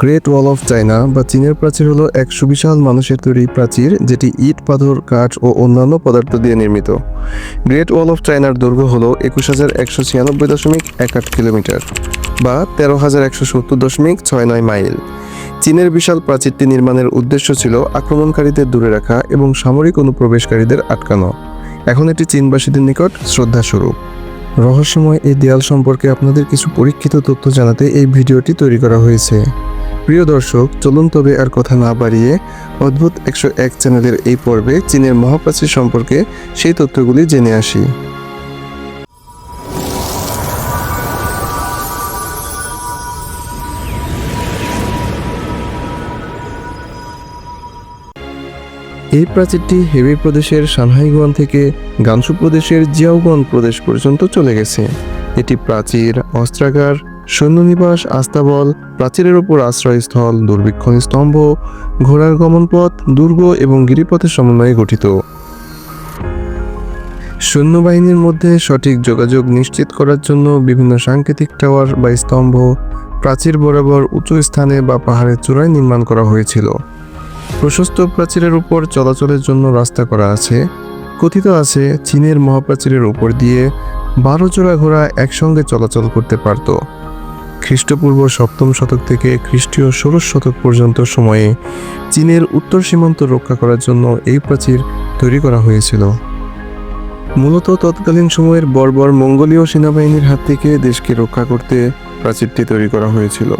Great wall of China বা চীনের প্রাচীর হলো এক সুবিশাল মানুষের তৈরি প্রাচীর, যেটি ইট, পাথর, কাঠ ও অন্যান্য পদার্থ দিয়ে নির্মিত। গ্রেট ওয়াল অফ চায়নার দৈর্ঘ্য হলো একুশ হাজার একশো ছিয়ানব্বই দশমিক এক আট কিলোমিটার বা তেরো হাজার একশো সত্তর দশমিক ছয় নয় মাইল। চীনের বিশাল প্রাচীরটি নির্মাণের উদ্দেশ্য ছিল আক্রমণকারীদের দূরে রাখা এবং সামরিক অনুপ্রবেশকারীদের আটকানো। এখন এটি চীনবাসীদের নিকট শ্রদ্ধাস্বরূপ। রহস্যময় এই দেয়াল সম্পর্কে আপনাদের কিছু পরীক্ষিত তথ্য জানাতে এই ভিডিওটি তৈরি করা হয়েছে। প্রিয় দর্শক, চলুন তবে আর কথা না বাড়িয়ে অদ্ভুত একশো এক চ্যানেলের এই পর্বে চীনের মহাপ্রাচীর সম্পর্কে সেই তথ্যগুলি জেনে আসি। এই প্রাচীরটি হেবি প্রদেশের সানহাইগুয়ান থেকে গানসু প্রদেশের জিয়াওগন প্রদেশ পর্যন্ত চলে গেছে। এটি প্রাচীর, অস্ত্রাগার সৈন্যনিবাস, আস্তাবল, প্রাচীরের ওপর আশ্রয়স্থল, দুর্ভিক্ষণ স্তম্ভ, ঘোড়ার গমনপথ, দুর্গ এবং গিরিপথের সমন্বয়ে গঠিত। সৈন্যবাহিনীর মধ্যে সঠিক যোগাযোগ নিশ্চিত করার জন্য বিভিন্ন সাংকেতিক টাওয়ার বা স্তম্ভ, প্রাচীর বরাবর উঁচু স্থানে বা পাহাড়ের চূড়ায় নির্মাণ করা হয়েছিল। প্রশস্ত প্রাচীরের উপর চলাচলের জন্য রাস্তা করা আছে। কথিত আছে, চীনের মহাপ্রাচীরের উপর দিয়ে বারো জোড়া ঘোড়া একসঙ্গে চলাচল করতে পারত। খ্রিস্টপূর্ব সপ্তম শতক থেকে খ্রিস্টীয় ষোড়শ শতক পর্যন্ত সময়ে চীনের উত্তর সীমান্ত রক্ষা করার জন্য এই প্রাচীর তৈরি করা হয়েছিল। মূলত তৎকালীন সময়ের বর্বর মঙ্গোলীয় সেনাবাহিনীর হাত থেকে দেশকে রক্ষা করতে প্রাচীরটি তৈরি করা হয়েছিল।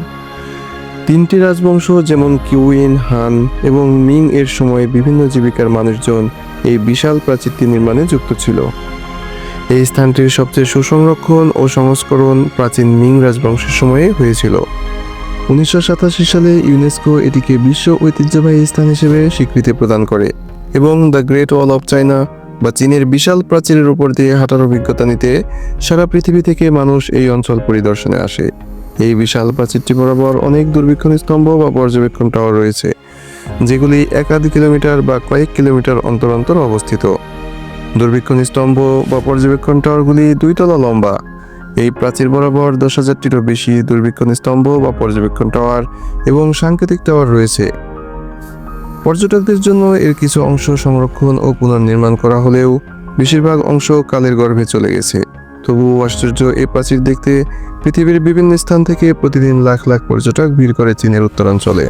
তিনটি রাজবংশ যেমন কিউইন, হান এবং মিং এর সময়ে বিভিন্ন জীবিকার মানুষজন এই বিশাল প্রাচীরটি নির্মাণে যুক্ত ছিল। এই স্থানটির সবচেয়ে সুসংরক্ষণ ও সংস্করণ প্রাচীন মিং রাজবংশের সময়ে হয়েছিল। উনিশশো সাতাশি সালে ইউনেস্কো এটিকে বিশ্ব ঐতিহ্যবাহী স্থান হিসেবে স্বীকৃতি প্রদান করে এবং the great wall of China বা চীনের বিশাল প্রাচীরের উপর দিয়ে হাঁটার অভিজ্ঞতা নিতে সারা পৃথিবী থেকে মানুষ এই অঞ্চল পরিদর্শনে আসে। এই বিশাল প্রাচীরটি বরাবর অনেক দূরবীক্ষণ স্তম্ভ বা পর্যবেক্ষণ টাওয়ার রয়েছে, যেগুলি একাধিক কিলোমিটার বা কয়েক কিলোমিটার অন্তর অন্তর অবস্থিত। দূরবীক্ষণ স্তম্ভ বা পর্যবেক্ষণ টাওয়ারগুলি দুই তলা লম্বা। এই প্রাচীর বরাবর দশ হাজারটিরও বেশি দুর্ভিক্ষণ স্তম্ভ বা পর্যবেক্ষণ টাওয়ার এবং সাংকেতিক টাওয়ার রয়েছে। পর্যটকদের জন্য এর কিছু অংশ সংরক্ষণ ও পুনর্নির্মাণ করা হলেও বেশিরভাগ অংশ কালের গর্ভে চলে গেছে। তবুও আশ্চর্য এই প্রাচীর দেখতে পৃথিবীর বিভিন্ন স্থান থেকে প্রতিদিন লাখ লাখ পর্যটক ভিড় করে চীনের উত্তরাঞ্চলে।